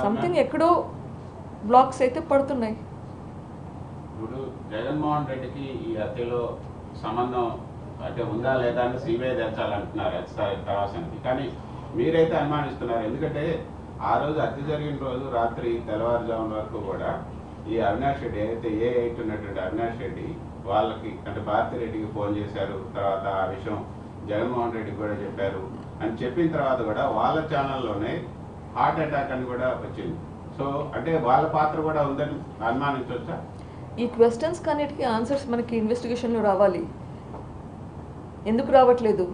Something ఎక్కడో blocks అయితే పడుతున్నాయి. ఇప్పుడు జగన్మోహన్ రెడ్డికి ఈ హత్యలో సంబంధం అంటే ఉందా లేదా అని సిబిఐ తెచ్చాలంటున్నారు ప్రవాసానికి. కానీ మీరైతే అనుమానిస్తున్నారు. ఎందుకంటే ఆ రోజు హత్య జరిగిన రోజు రాత్రి తెల్లవారుజామున వరకు కూడా ఈ అవినాష్ రెడ్డి ఏదైతే ఏ ఎయిట్ ఉన్నటువంటి అవినాష్ రెడ్డి వాళ్ళకి అంటే భారతి రెడ్డికి ఫోన్ చేశారు. తర్వాత ఆ విషయం జగన్మోహన్ రెడ్డికి కూడా చెప్పారు. అని చెప్పిన తర్వాత కూడా వాళ్ళ ఛానల్లోనే హార్ట్ అటాక్ అని కూడా వచ్చింది సో అంటే వాళ్ళ పాత్ర కూడా ఉందని అనుమానించవచ్చా ఈ క్వశ్చన్స్ కన్నిటికీ ఆన్సర్స్ మనకి ఇన్వెస్టిగేషన్లో రావాలి. ఎందుకు రావట్లేదు?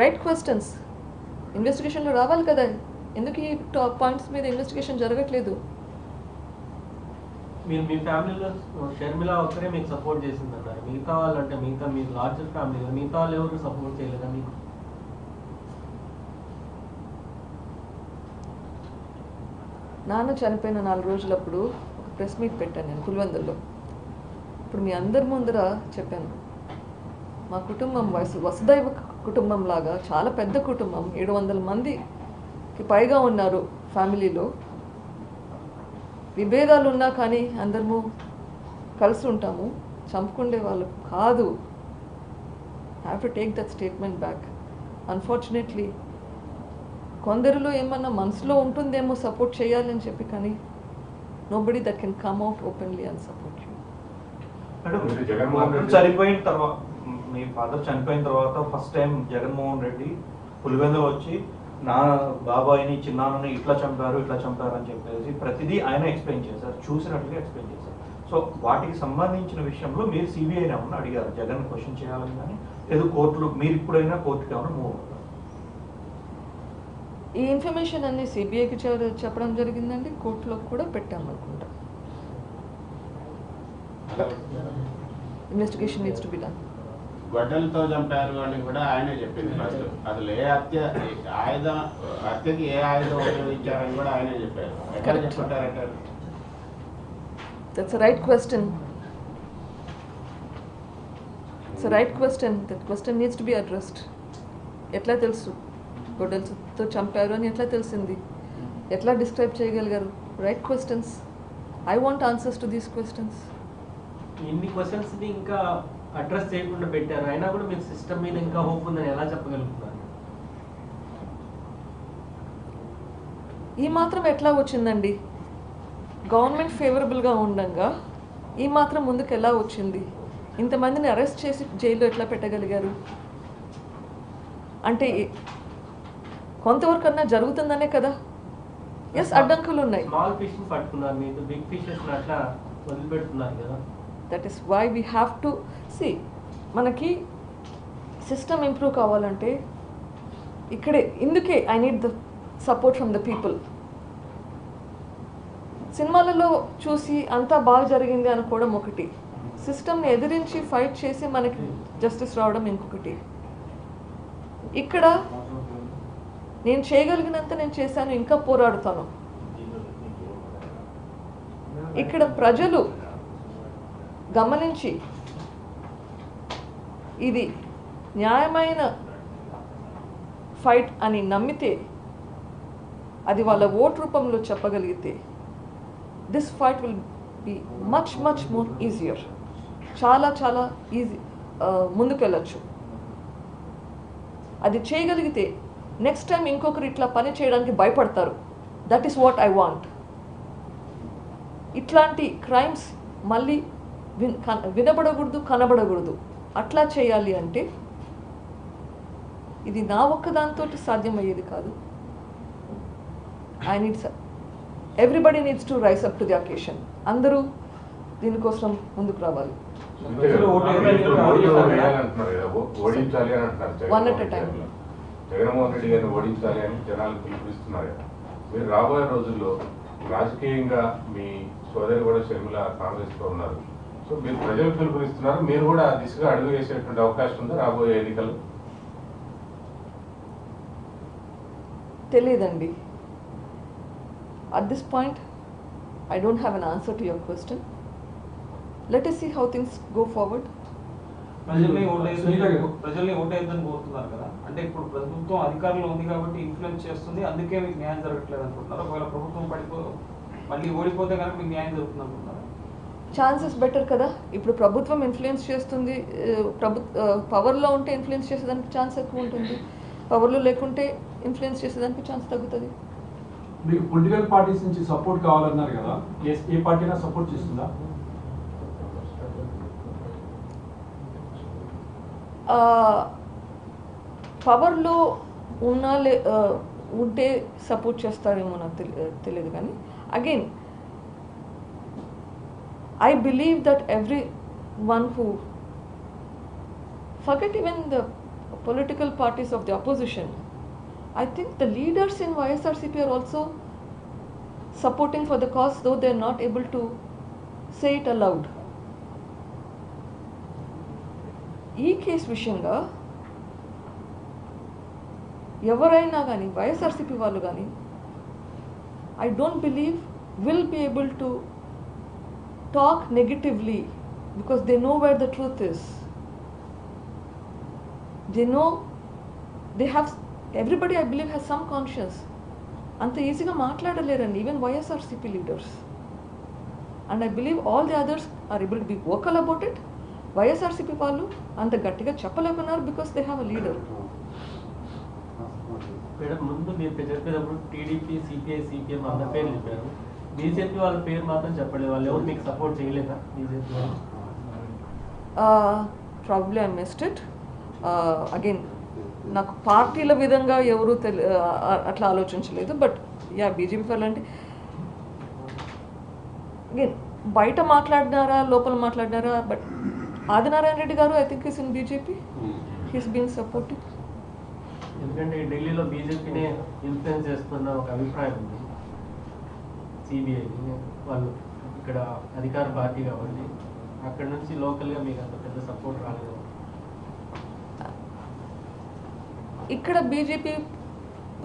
రైట్ క్వశ్చన్స్ ఇన్వెస్టిగేషన్లో రావాలి కదా. ఎందుకు ఈ టాప్ పాయింట్స్ మీద ఇన్వెస్టిగేషన్ జరగట్లేదు? మీరు మీ ఫ్యామిలీలో షర్మిల ఒక్కరే మీకు సపోర్ట్ చేసింది అన్నారు మిగతా వాళ్ళు అంటే మిగతా మీ లార్జర్ ఫ్యామిలీ కదా మిగతా వాళ్ళు ఎవరు సపోర్ట్ చేయలేదా మీకు? నాన్న చనిపోయిన నాలుగు రోజులప్పుడు ఒక ప్రెస్ మీట్ పెట్టాను నేను పులివెందుల్లో. ఇప్పుడు మీ అందరి ముందర చెప్పాను. మా కుటుంబం వసు వసుదైవ కుటుంబం లాగా చాలా పెద్ద కుటుంబం. ఏడు వందల మందికి పైగా ఉన్నారు ఫ్యామిలీలో. విభేదాలు ఉన్నా కానీ అందరము కలిసి ఉంటాము. చంపుకుండే వాళ్ళు కాదు. Have to take that statement back unfortunately కొందరిలో ఏమన్నా మనసులో ఉంటుందేమో సపోర్ట్ చేయాలని చెప్పి కానీ nobody that can come out openly and support you చనిపోయిన తర్వాత మీ ఫాదర్ చనిపోయిన తర్వాత ఫస్ట్ టైం జగన్మోహన్ రెడ్డి పులివెందులు వచ్చి నా బాబాయిని చిన్నాన్నని ఇట్లా చంపారు ఇట్లా చంపారు అని చెప్పేసి ప్రతిదీ ఆయన ఎక్స్ప్లెయిన్ చేశారు చూసినట్లుగా ఎక్స్ప్లెయిన్ చేశారు. సో వాటికి సంబంధించిన విషయంలో మీరు సిబిఐని ఏమన్నా అడిగారు? జగన్ క్వశ్చన్ చేయాలని కానీ లేదు కోర్టులు మీరు ఇప్పుడైనా కోర్టుకి ఏమన్నా మూవ్ అవుతారు ఈ ఇన్ఫర్మేషన్ అన్ని సిబిఐకి చెప్పడం జరిగిందండి. కోర్టులో కూడా పెట్టాం అనుకుంటా investigation needs to be done గొడ్డలతో చంపారు అని కూడా ఆయనే చెప్పింది ఫస్ట్ అసలు ఏ హత్య ఆయుధం హత్యకి ఏ ఆయుధం ఉపయోగించారని కూడా ఆయనే చెప్పారు. చెప్పుకుంటారంటారు that's right question it's right question that question needs to be addressed ఎట్లా తెలుసు? గొడ్డలతో చంపారు అని ఎట్లా తెలిసింది? ఎట్లా డిస్క్రైబ్ చేయగలిగారు? Right questions I want answers to these questions ఇన్ని క్వశ్చన్స్ని ఇంకా అడ్రస్ చేయకుండా పెట్టారు. అయినా కూడా మీకు సిస్టమ్ మీద ఇంకా హోప్ ఉందని ఎలా చెప్పగలుగుతున్నారు ఈ మాత్రం ఎట్లా వచ్చిందండి? గవర్నమెంట్ ఫేవరబుల్గా ఉండగా ఈ మాత్రం ముందుకు ఎలా వచ్చింది? ఇంతమందిని అరెస్ట్ చేసి జైల్లో ఎట్లా పెట్టగలిగారు? అంటే ఈ- కొంతవరకు అన్నా జరుగుతుందనే కదా? ఎస్ అడ్డంకులు ఉన్నాయి స్మాల్ ఫిష్ పట్టుకున్నారు మీరు బిగ్ ఫిషెస్ అట్లా వదిలిపెడుతున్నారు కదా. That is why we have to see మనకి సిస్టమ్ ఇంప్రూవ్ కావాలంటే ఇక్కడే ఇందుకే I need the support from the people సినిమాలలో చూసి అంతా బాగా జరిగింది అనుకోవడం ఒకటి. సిస్టమ్ని ఎదిరించి ఫైట్ చేసి మనకి జస్టిస్ రావడం ఇంకొకటి. ఇక్కడ నేను చేయగలిగినంత నేను చేశాను ఇంకా పోరాడుతాను. ఇక్కడ ప్రజలు గమనించి ఇది న్యాయమైన ఫైట్ అని నమ్మితే అది వాళ్ళ ఓట్ రూపంలో చెప్పగలిగితే this fight will be much much more easier చాలా చాలా ఈజీ uh, ముందుకెళ్ళచ్చు. అది చేయగలిగితే నెక్స్ట్ టైం ఇంకొకరు ఇట్లా పని చేయడానికి భయపడతారు. That is what I want ఇట్లాంటి క్రైమ్స్ మళ్ళీ విన్ వినబడకూడదు కనబడకూడదు. అట్లా చేయాలి అంటే ఇది నా ఒక్కదాంతో సాధ్యమయ్యేది కాదు. I needs everybody needs to rise up to the occasion అందరూ దీనికోసం ముందుకు రావాలి. కదా. ఓటు ఇప్పుడు జగన్మోహన్ రెడ్డి. గారిని ఓడించాలి అని జనాలు పిలుపునిస్తున్నారు కదా. మీరు రాబోయే రోజుల్లో రాజకీయంగా మీ సోదరి కూడా షర్మిల కాంగ్రెస్లో ఉన్నారు. సో మీరు ప్రజలు పిలుపునిస్తున్నారు మీరు కూడా దిశగా అడుగు వేసేటువంటి అవకాశం ఉందా రాబోయే ఎన్నికలు తెలియదండి at this point I don't have an answer to your question let's see how things go forward ప్రజల్ని గారు. ప్రజల్ని ఓటేద్దని కోరుతున్నారు కదా. అంటే ఇప్పుడు ప్రభుత్వం అధికారంలో ఉంది కాబట్టి ఇన్ఫ్లుయెన్స్ చేస్తుంది. అందుకే మీకు న్యాయం జరగట్లేదు అనుకుంటున్నారు. ఒకవేళ ప్రభుత్వం పడిపో మళ్ళీ ఓడిపోతే కనుక మీకు న్యాయం జరుగుతుంది అనుకుంటున్నారు? ఛాన్సెస్ బెటర్ కదా. ఇప్పుడు ప్రభుత్వం ఇన్ఫ్లుయెన్స్ చేస్తుంది. ప్రభు పవర్లో ఉంటే ఇన్ఫ్లుయెన్స్ చేసేదానికి ఛాన్స్ ఎక్కువ ఉంటుంది. పవర్లో లేకుంటే ఇన్ఫ్లుయెన్స్ చేసేదానికి ఛాన్స్ తగ్గుతుంది. మీకు పొలిటికల్ పార్టీస్ నుంచి సపోర్ట్ కావాలన్నారు కదా. ఏ ఏ పార్టీ అయినా సపోర్ట్ చేస్తుందా? పవర్లో ఉన్నా లే ఆ, ఉంటే సపోర్ట్ చేస్తారేమో నాకు తెలి- తెలియదు కానీ again I believe that everyone who forget even the political parties of the opposition. I think the leaders in YSRCP are also supporting for the cause, though they are not able to say it aloud. ఈ case విషయంగా ఎవరైనా కానీ వైఎస్ఆర్సీపీ వాళ్ళు కానీ I don't believe will be able to talk negatively because they know where the truth is they know they have everybody I believe has some conscious అంత ఈజీగా మాట్లాడలేరండి even YSRCP leaders and I believe all the others are able to be vocal about it YSRCP వాళ్ళు అంత గట్టిగా చెప్పలేకున్నారు because they have a leader ముందు మీరు చెప్పేటప్పుడు TDP CPI CPM అందరి పేర్లు చెప్పారు. బీజేపీ వాళ్ళ పేరు మాత్రం చెప్పలేదు. వాళ్ళు ఎవరు మీకు సపోర్ట్ చేయలేదా బీజేపీ వాళ్ళు? Probably I missed it again నాకు పార్టీల విధంగా ఎవరు తెలి అట్లా ఆలోచించలేదు బట్ యా బీజేపీ వాళ్ళు అంటే అగైన్ బయట మాట్లాడినారా లోపల మాట్లాడినారా but Adinarayana Reddy garu I think is in BJP he's been supportive ఎందుకంటే ఢిల్లీలో బీజేపీనే ఇన్ఫ్లుయెన్స్ చేస్తున్న ఒక అభిప్రాయం ఉంది. సిబిఐ వాళ్ళు ఇక్కడ అధికార పార్టీ కాబట్టి అక్కడ నుంచి లోకల్గా మీకు అంత పెద్ద సపోర్ట్ రాలేదు. ఇక్కడ బీజేపీ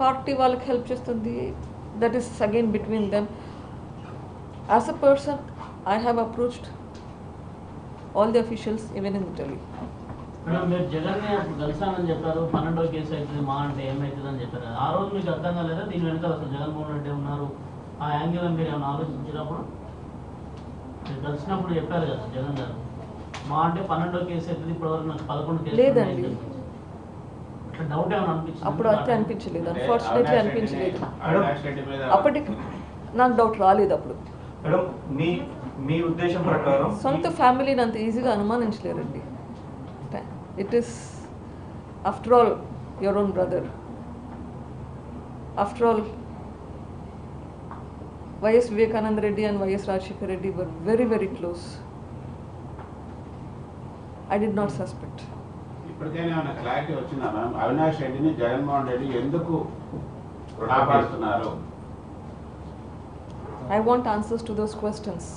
పార్టీ వాళ్ళకి హెల్ప్ చేస్తుంది. That is again between them as a person I have approached all the officials even in Delhi madam మీరు జగన్ అప్పుడు కలిసానని చెప్పారు పన్నెండో కేసు అవుతుంది మా అంటే ఏమవుతుంది అని చెప్పారు. ఆ రోజు మీకు అర్థం కాలేదా? దీని వెనకాల అసలు జగన్మోహన్ రెడ్డి ఉన్నారు. ఆ యాంగిల్ మీరు ఏమైనా ఆలోచించినప్పుడు? మీరు కలిసినప్పుడు చెప్పారు కదా జగన్ గారు. మా అంటే పన్నెండో కేసు అవుతుంది ఇప్పటివరకు నాకు పదకొండు లేదండి. డౌట్ ఏమైనా అనిపించింది? అప్పుడు అయితే అనిపించలేదు. అన్ఫార్చునేట్లీ అనిపించలేదు. అప్పటికి నాకు డౌట్ రాలేదు అప్పుడు. మేడం మీ మీ ఉద్దేశం ప్రకారం? సొంత ఫ్యామిలీని అంత ఈజీగా అనుమానించలేరండి. It is after all your own brother after all YS Vivekananda Reddy and YS Rajasekhara Reddy were very very close I did not suspect ఇప్పటికైనా క్లారిటీ వచ్చిందా అవినాష్ రెడ్డిని జగన్మోహన్ రెడ్డి ఎందుకు కాపాడుతున్నారు I want answers to those questions